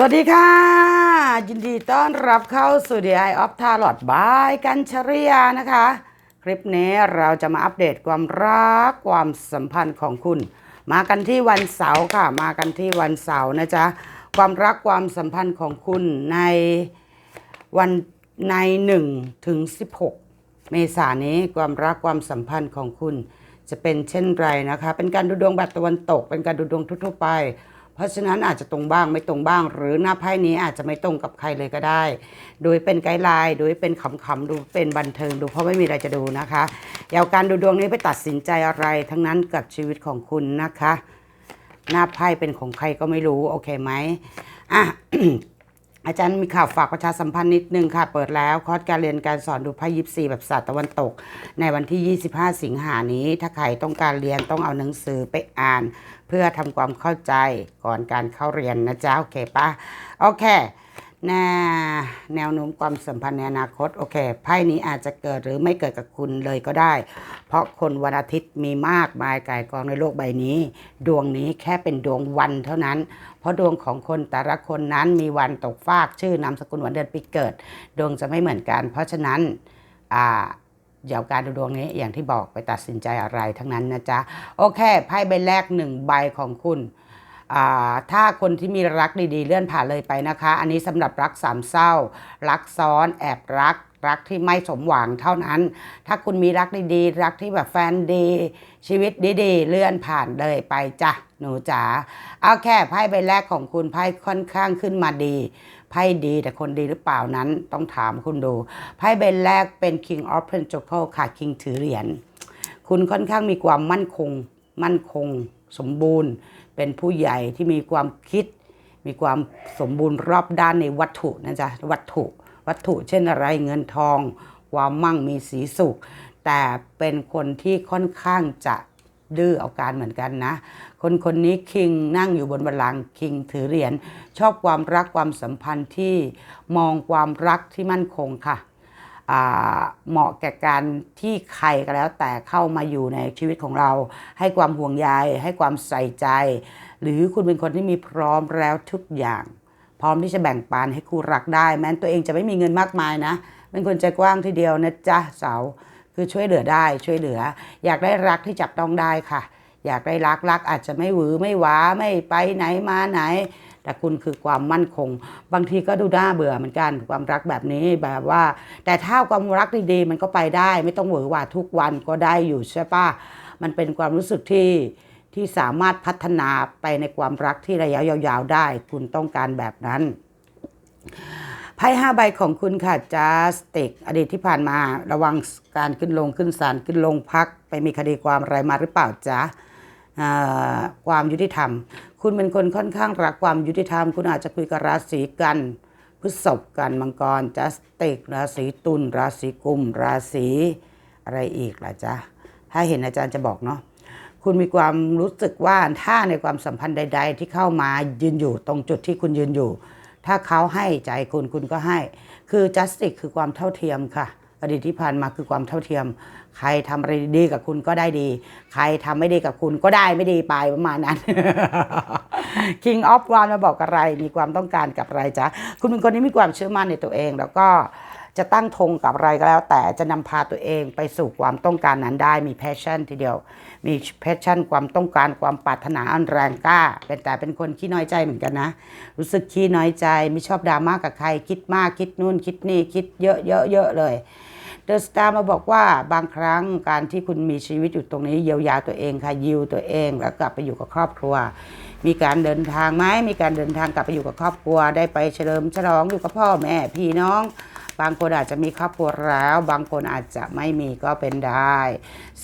สวัสดีค่ะ ยินดีต้อนรับเข้าสู่ The Eye of Tarot by กัญชริยานะคะ คลิปนี้เราจะมาอัปเดตความรักความสัมพันธ์ของคุณ มากันที่วันเสาร์ค่ะ มากันที่วันเสาร์นะจ๊ะ ความรักความสัมพันธ์ของคุณในวันใน1ถึง16 เมษายนนี้ความรักความสัมพันธ์ของคุณจะเป็นเช่นไรนะคะ เป็นการดูดวงแบบตะวันตก เป็นการดูดวงทั่วไป เพราะฉะนั้นอาจจะตรงบ้างไม่ตรงบ้าง หรือหน้าไพ่นี้อาจจะไม่ตรงกับใครเลยก็ได้ โดยเป็นไกด์ไลน์โดยเป็นขำๆดูเป็นบันเทิงดูเพราะไม่มีอะไรจะดูนะคะอย่าการดูดวงนี้ไปตัดสินใจอะไรทั้งนั้นกับชีวิตของคุณนะคะ หน้าไพ่เป็นของใครก็ไม่รู้โอเคไหมอะอาจารย์มีข่าวฝากประชาสัมพันธ์นิดนึงค่ะ เปิดแล้ว คอร์สการเรียนการสอนดูไพ่ยิปซีแบบศาสตร์ตะวันตก ในวันที่ 25 สิงหานี้ ถ้าใครต้องการเรียนต้องเอาหนังสือไปอ่าน เพื่อทำความเข้าใจก่อนการเข้าเรียนนะจ๊ะโอเคปะโอเคแนแนวโน้มความสัมพันธ์ในอนาคตโอเคไพ่นี้อาจจะเกิดหรือไม่เกิดกับคุณเลยก็ได้ เพราะคนวันอาทิตย์มีมากมายกายกองในโลกใบนี้ ดวงนี้แค่เป็นดวงวันเท่านั้น เพราะดวงของคนแต่ละคนนั้นมีวันตกฟากชื่อนามสกุลวันเดือนปีเกิด ดวงจะไม่เหมือนกัน เพราะฉะนั้นอ่า อย่าเอาการดูดวงนี้อย่างที่บอกไปตัดสินใจอะไรทั้งนั้นนะจ๊ะ โอเคไพ่ใบแรกหนึ่งใบของคุณถ้าคนที่มีรักดีๆ เลื่อนผ่านเลยไปนะคะ อันนี้สำหรับรักสามเศร้า รักซ้อนแอบรัก รักที่ไม่สมหวังเท่านั้น ถ้าคุณมีรักดีๆ รักที่แบบแฟนดี ชีวิตดีๆ เลื่อนผ่านเลยไปจ้ะหนูจ๋าเอาแค่ไพ่ใบแรกของคุณไพ่ค่อนข้างขึ้นมาดี ไพ่ดีแต่คนดีหรือเปล่านั้นต้องถามคุณดูไพ่ใบแรกเป็น King of Pentacles ค่ะ King ถือเหรียญคุณค่อนข้างมีความมั่นคง มั่นคง สมบูรณ์ เป็นผู้ใหญ่ที่มีความคิด มีความสมบูรณ์รอบด้านในวัตถุนะจ๊ะวัตถุ วัตถุเช่นอะไรเงินทอง ความมั่งมีสีสุข แต่เป็นคนที่ค่อนข้างจะ ดื้อเอาการเหมือนกันนะ คนคนนี้คิงนั่งอยู่บนบัลลังก์คิงถือเหรียญชอบความรักความสัมพันธ์ที่มองความรักที่มั่นคงค่ะเหมาะแก่การที่ใครก็แล้วแต่เข้ามาอยู่ในชีวิตของเรา ให้ความห่วงใยให้ความใส่ใจ หรือคุณเป็นคนที่มีพร้อมแล้วทุกอย่าง พร้อมที่จะแบ่งปันให้คู่รักได้ แม้ตัวเองจะไม่มีเงินมากมายนะ เป็นคนใจกว้างทีเดียวนะจ๊ะสาว คือช่วยเหลือได้ช่วยเหลือ อยากได้รักที่จับต้องได้ค่ะ อยากได้รักรักอาจจะไม่หวือไม่หวาไม่ไปไหนมาไหน แต่คุณคือความมั่นคง บางทีก็ดูน่าเบื่อเหมือนกันความรักแบบนี้แบบว่า แต่ถ้าความรักดีๆมันก็ไปได้ ไม่ต้องหวือหวาทุกวันก็ได้อยู่ใช่ปะมันเป็นความรู้สึกที่ที่สามารถพัฒนาไปในความรักที่ระยะยาวๆได้ คุณต้องการแบบนั้น ไพ่ห้าใบของคุณค่ะจัสติกอดีตที่ผ่านมาระวังการขึ้นลงขึ้นศาลขึ้นลงพัก ไปมีคดีความอะไรมาหรือเปล่าจ๊ะอ่าความยุติธรรม คุณเป็นคนค่อนข้างรักความยุติธรรม คุณอาจจะคุยกับราศีกันพฤษภกันมังกรจัสติกราศีตุลราศีกุม ราศีอะไรอีกล่ะจ๊ะถ้าเห็นอาจารย์จะบอกเนาะคุณมีความรู้สึกว่าถ้าในความสัมพันธ์ใด ๆ ที่เข้ามายืนอยู่ตรงจุดที่คุณยืนอยู่ ถ้าเขาให้ใจคุณคุณก็ให้ คือ justice คือความเท่าเทียมค่ะ อดีตที่ผ่านมาคือความเท่าเทียม ใครทำอะไรดีกับคุณก็ได้ดี ใครทำไม่ดีกับคุณก็ได้ไม่ดีไปประมาณนั้น King of One มาบอกอะไรมีความต้องการกับอะไรจ๊ะคุณเป็นคนที่มีความเชื่อมั่นในตัวเองแล้วก็ จะตั้งธงกับอะไรก็แล้ว แต่จะนำพาตัวเองไปสู่ความต้องการนั้นได้มี passion ทีเดียว มี passion ความต้องการความปรารถนาอันแรงกล้า เป็นแต่เป็นคนขี้น้อยใจเหมือนกันนะ รู้สึกขี้น้อยใจไม่ชอบดราม่ากับใคร คิดมากคิดนู่นคิดนี่คิดเยอะเยอะเยอะเลยเดอะสตาร์มาบอกว่าบางครั้งการที่คุณมีชีวิตอยู่ตรงนี้เยียวยาตัวเองค่ะยิวตัวเองแล้วกลับไปอยู่กับครอบครัว มีการเดินทางไหมมีการเดินทางกลับไปอยู่กับครอบครัว ได้ไปเฉลิมฉลองอยู่กับพ่อแม่พี่น้อง บางคนอาจจะมีครอบครัวแล้ว บางคนอาจจะไม่มีก็เป็นได้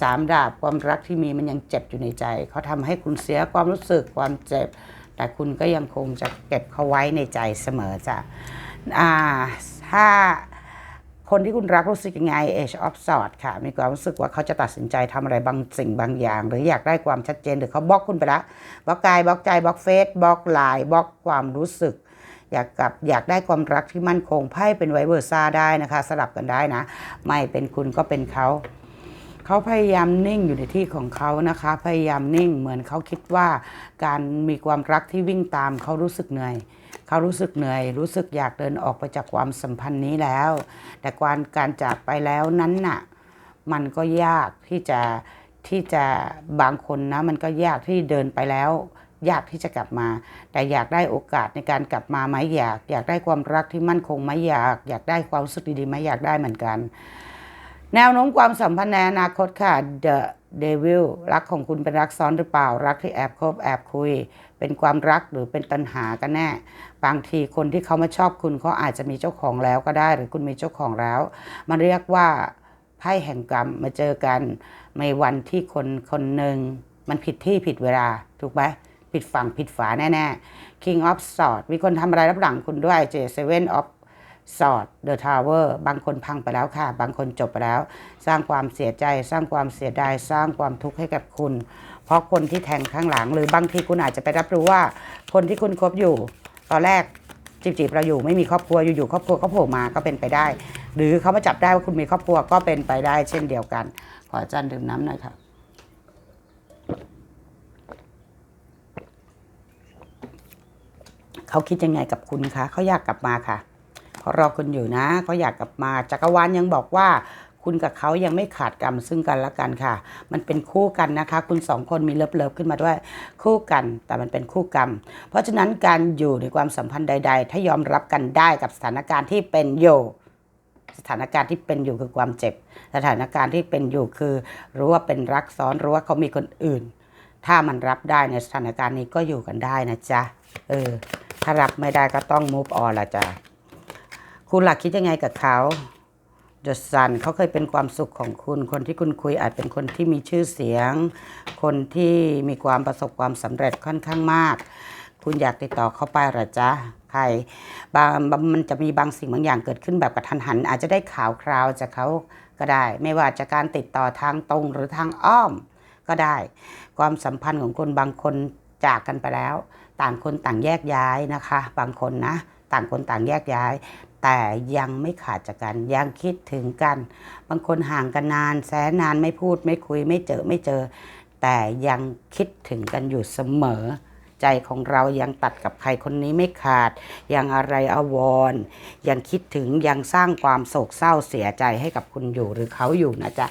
สามดาบความรักที่มีมันยังเจ็บอยู่ในใจ เขาทำให้คุณเสียความรู้สึกความเจ็บ แต่คุณก็ยังคงจะเก็บเขาไว้ในใจเสมอจ้ะอ่าถ้าคนที่คุณรักรู้สึกยังไง Age of sword ค่ะ มีความรู้สึกว่าเขาจะตัดสินใจทำอะไรบางสิ่งบางอย่าง หรืออยากได้ความชัดเจนหรือเขาบล็อกคุณไปละบล็อกกายบล็อกใจบล็อกเฟซบล็อกไลน์บล็อกความรู้สึก อยากกับอยากได้ความรักที่มั่นคงไพ่เป็นไวเวอร์ซ่าได้นะคะ สลับกันได้นะ ไม่เป็นคุณก็เป็นเขาเขาพยายามนิ่งอยู่ในที่ของเขานะคะ พยายามนิ่งเหมือนเขาคิดว่า การมีความรักที่วิ่งตามเขารู้สึกเหนื่อยเขารู้สึกเหนื่อย รู้สึกอยากเดินออกไปจากความสัมพันธ์นี้แล้ว แต่การการจากไปแล้วนั้นน่ะมันก็ยากที่จะที่จะบางคนนะ มันก็ยากที่เดินไปแล้ว ยากที่จะกลับมา แต่อยากได้โอกาสในการกลับมาไหมอยาก อยากได้ความรักที่มั่นคงไหมอยาก อยากได้ความสึกดีๆไหมอยากได้เหมือนกัน แนวโน้มความสัมพันธ์ในอนาคตค่ะ The Devil รักของคุณเป็นรักซ้อนหรือเปล่า รักที่แอบคบแอบคุย เป็นความรักหรือเป็นตัณหากันแน่ บางทีคนที่เขามาชอบคุณเขาอาจจะมีเจ้าของแล้วก็ได้ หรือคุณมีเจ้าของแล้ว มันเรียกว่าไพ่แห่งกรรมมาเจอกันในวันที่คนคนหนึ่งมันผิดที่ผิดเวลา ถูกไหม ผิดฝั่งผิดฝาแน่ๆ King of Swords มีคนทำอะไรรับหลังคุณด้วย J Seven of สอดเดอะทาวเวอร์บางคนพังไปแล้วค่ะ บางคนจบไปแล้ว สร้างความเสียใจ สร้างความเสียดาย สร้างความทุกข์ให้กับคุณ เพราะคนที่แทงข้างหลัง หรือบางทีคุณอาจจะไปรับรู้ว่า คนที่คุณคบอยู่ ตอนแรกจีบๆเราอยู่ไม่มีครอบครัวอยู่ๆครอบครัวเขาโผล่มาก็เป็นไปได้ หรือเขามาจับได้ว่าคุณมีครอบครัวก็เป็นไปได้เช่นเดียวกัน ขออาจารย์ดื่มน้ำหน่อยค่ะ เขาคิดยังไงกับคุณคะเขาอยากกลับมาค่ะเขารอคุณอยู่นะเขาอยากกลับมาจักรวาลยังบอกว่าคุณกับเขายังไม่ขาดกรรมซึ่งกันและกันค่ะ มันเป็นคู่กันนะคะ คุณสองคนมีเลิฟเลิฟขึ้นมาด้วยคู่กัน แต่มันเป็นคู่กรรม เพราะฉะนั้นการอยู่ในความสัมพันธ์ใด ๆ ถ้ายอมรับกันได้กับสถานการณ์ที่เป็นอยู่ สถานการณ์ที่เป็นอยู่คือความเจ็บ สถานการณ์ที่เป็นอยู่คือรู้ว่าเป็นรักซ้อนรู้ว่าเขามีคนอื่น ถ้ามันรับได้ในสถานการณ์นี้ก็อยู่กันได้นะจ๊ะ เออ ถ้ารับไม่ได้ก็ต้อง move on ละจ้ะคุณหลักคิดยังไงกับเขา The Sun เขาเคยเป็นความสุขของคุณ คนที่คุณคุยอาจเป็นคนที่มีชื่อเสียง คนที่มีความประสบความสำเร็จค่อนข้างมาก คุณอยากติดต่อเขาไปหรอจ๊ะใครบางมันจะมีบางสิ่งบางอย่างเกิดขึ้นแบบกระทันหัน อาจจะได้ข่าวคราวจากเขาก็ได้ ไม่ว่าจะการติดต่อทางตรงหรือทางอ้อมก็ได้ ความสัมพันธ์ของคนบางคนจากกันไปแล้ว ต่างคนต่างแยกย้ายนะคะ บางคนนะ ต่างคนต่างแยกย้าย แต่ยังไม่ขาดจากกันยังคิดถึงกัน บางคนห่างกันนาน แสนนานไม่พูดไม่คุยไม่เจอไม่เจอ แต่ยังคิดถึงกันอยู่เสมอ ใจของเรายังตัดกับใครคนนี้ไม่ขาด ยังอะไรอาวรยังคิดถึงยังสร้างความโศกเศร้าเสียใจให้กับคุณอยู่หรือเขาอยู่นะจ๊ะ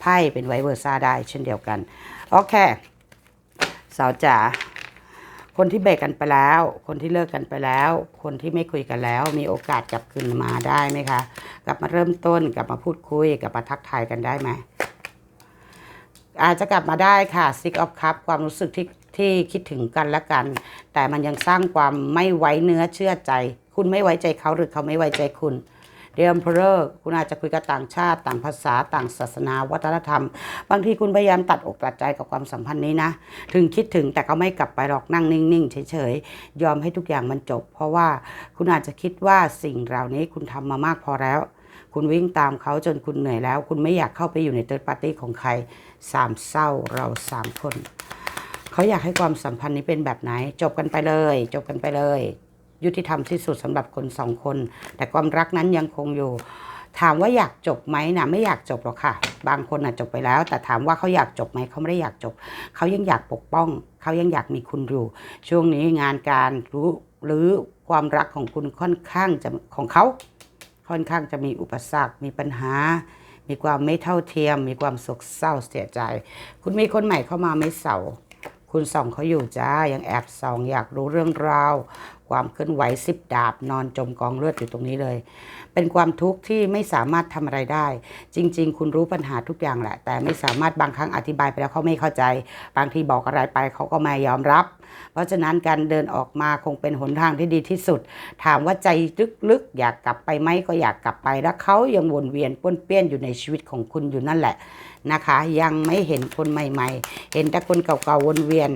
ไพ่เป็นไวเวอร์ซ่าได้เช่นเดียวกันโอเคสาวจ๋า คนที่เบรกกันไปแล้ว คนที่เลิกกันไปแล้ว คนที่ไม่คุยกันแล้ว มีโอกาสกลับคืนมาได้ไหมคะ กลับมาเริ่มต้น กลับมาพูดคุย กลับมาทักทายกันได้ไหม อาจจะกลับมาได้ค่ะ Six of Cup ความรู้สึกที่ที่คิดถึงกันและกัน แต่มันยังสร้างความไม่ไว้เนื้อเชื่อใจ คุณไม่ไว้ใจเขาหรือเขาไม่ไว้ใจคุณ เดียมเพอร์คุณอาจจะคุยกับต่างชาติ ต่างภาษาต่างศาสนาวัฒนธรรม บางทีคุณพยายามตัดอกตัดใจกับความสัมพันธ์นี้นะ ถึงคิดถึงแต่ก็ไม่กลับไปหรอกนั่งนิ่งๆเฉยๆยอมให้ทุกอย่างมันจบ เพราะว่าคุณอาจจะคิดว่าสิ่งเหล่านี้คุณทำมามากพอแล้ว คุณวิ่งตามเขาจนคุณเหนื่อยแล้ว คุณไม่อยากเข้าไปอยู่ในเติร์ดปาร์ตี้ของใครสามเศร้าเราสามคนเขาอยากให้ความสัมพันธ์นี้เป็นแบบไหน จบกันไปเลย จบกันไปเลย ยุติธรรมที่สุดสำหรับคนสองคน แต่ความรักนั้นยังคงอยู่ ถามว่าอยากจบไหมนะไม่อยากจบหรอกค่ะ บางคนน่ะจบไปแล้ว แต่ถามว่าเขาอยากจบไหมเขาไม่ได้อยากจบ เขายังอยากปกป้อง เขายังอยากมีคุณอยู่ ช่วงนี้งานการรู้หรือความรักของคุณค่อนข้างจะของเขาค่อนข้างจะมีอุปสรรค มีปัญหา มีความไม่เท่าเทียม มีความโศกเศร้าเสียใจ คุณมีคนใหม่เข้ามาไม่เสาคุณส่องเขาอยู่จ้า ยังแอบส่องอยากรู้เรื่องราว ความเคลื่อนไหวสิบดาบ นอนจมกองเลือดอยู่ตรงนี้เลย เป็นความทุกข์ที่ไม่สามารถทำอะไรได้ จริง ๆ คุณรู้ปัญหาทุกอย่างแหละ แต่ไม่สามารถบางครั้งอธิบายไปแล้วเขาไม่เข้าใจ บางทีบอกอะไรไปเขาก็ไม่ยอมรับ เพราะฉะนั้นการเดินออกมาคงเป็นหนทางที่ดีที่สุด ถามว่าใจลึกๆอยากกลับไปไหมก็อยากกลับไป แล้วเขายังวนเวียนป้วนเปี้ยนอยู่ในชีวิตของคุณอยู่นั่นแหละนะคะ ยังไม่เห็นคนใหม่ ๆ เห็นแต่คนเก่าๆวนเวียน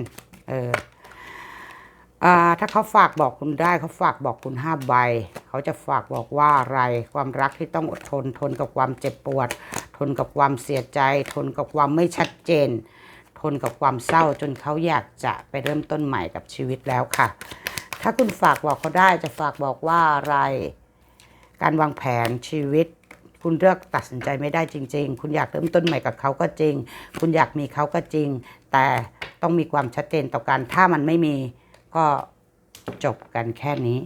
เออ ถ้าเขาฝากบอกคุณได้เขาฝากบอกคุณห้าใบ เขาจะฝากบอกว่าอะไรความรักที่ต้องอดทนทนกับความเจ็บปวด ทนกับความเสียใจ ทนกับความไม่ชัดเจน ทนกับความเศร้าจนเขาอยากจะไปเริ่มต้นใหม่กับชีวิตแล้วค่ะ ถ้าคุณฝากบอกเขาได้จะฝากบอกว่าอะไร การวางแผนชีวิต คุณเลือกตัดสินใจไม่ได้จริง ๆ คุณอยากเริ่มต้นใหม่กับเขาก็จริง คุณอยากมีเขาก็จริง แต่ต้องมีความชัดเจนต่อกันถ้ามันไม่มี ก็จบกันแค่นี้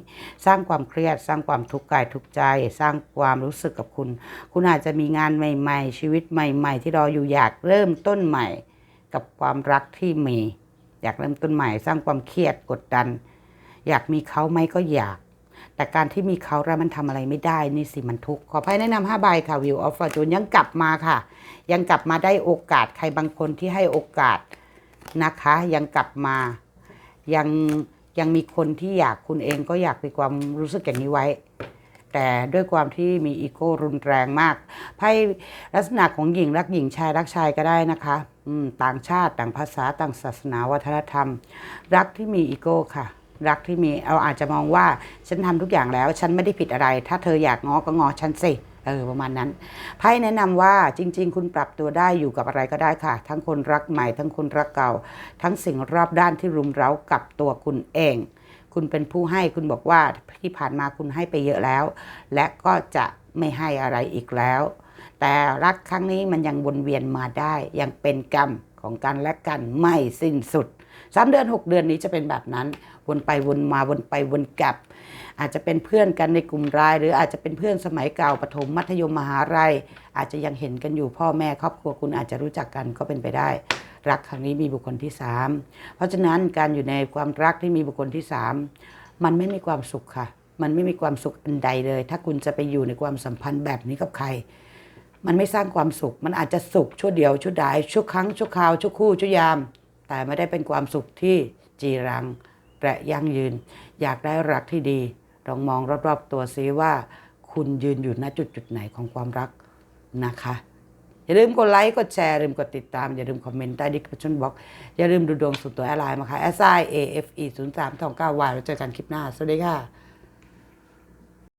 สร้างความเครียด สร้างความทุกข์กายทุกใจ สร้างความรู้สึกกับคุณ คุณอาจจะมีงานใหม่ ๆ ชีวิตใหม่ ๆ ที่รออยู่อยากเริ่มต้นใหม่ กับความรักที่มี อยากเริ่มต้นใหม่ สร้างความเครียดกดดัน อยากมีเขาไหมก็อยาก แต่การที่มีเขาแล้วมันทำอะไรไม่ได้นี่สิมันทุกข์ขออภัยแนะนำห้าใบค่ะวิวออฟฟอร์จูนยังกลับมาค่ะ ยังกลับมาได้โอกาสใครบางคนที่ให้โอกาสนะคะ ยังกลับมา ยังยังมีคนที่อยากคุณเองก็อยากมีความรู้สึกอย่างนี้ไว้ แต่ด้วยความที่มีอีโก้รุนแรงมากไพ่ลักษณะของหญิงรักหญิงชายรักชายก็ได้นะคะต่างชาติต่างภาษาต่างศาสนาวัฒนธรรม รักที่มีอีโก้ค่ะ รักที่มีเอาอาจจะมองว่าฉันทำทุกอย่างแล้ว ฉันไม่ได้ผิดอะไร ถ้าเธออยากง้อก็ง้อฉันสิ เออประมาณนั้นไพ่แนะนำว่าจริง ๆ คุณปรับตัวได้อยู่กับอะไรก็ได้ค่ะ ทั้งคนรักใหม่ ทั้งคนรักเก่า ทั้งสิ่งรอบด้านที่รุมเร้ากับตัวคุณเอง คุณเป็นผู้ให้คุณบอกว่าที่ผ่านมาคุณให้ไปเยอะแล้ว และก็จะไม่ให้อะไรอีกแล้ว แต่รักครั้งนี้มันยังวนเวียนมาได้ยังเป็นกรรมของกันและกันไม่สิ้นสุด สามเดือนหกเดือนนี้จะเป็นแบบนั้น วนไปวนมาวนไปวนกลับ อาจจะเป็นเพื่อนกันในกลุ่มไลน์หรืออาจจะเป็นเพื่อนสมัยเก่าปฐมมัธยมมหาลัยอาจจะยังเห็นกันอยู่พ่อแม่ครอบครัวคุณอาจจะรู้จักกันก็เป็นไปได้ รักครั้งนี้มีบุคคลที่สามเพราะฉะนั้นการอยู่ในความรักที่มีบุคคลที่สามมันไม่มีความสุขค่ะ มันไม่มีความสุขอันใดเลย ถ้าคุณจะไปอยู่ในความสัมพันธ์แบบนี้กับใคร มันไม่สร้างความสุข มันอาจจะสุขชั่วเดียวชั่วดายชั่วครั้งชั่วคราวชั่วคู่ชั่วยาม แต่ไม่ได้เป็นความสุขที่จีรังและยั่งยืน อยากได้รักที่ดี ลองมองรอบๆตัวซิว่า คุณยืนอยู่ณจุดจุดๆไหนของความรักนะคะ อย่าลืมกดไลค์กดแชร์อย่าลืมกดติดตาม อย่าลืมคอมเมนต์ใต้ดิสคริปชั่นบ็อกอย่าลืมดูดวงส่วนตัวแอร์ไลน์มาค่ะ s i a f e 0 3 2 9 y แล้วเจอกันคลิปหน้า สวัสดีค่ะ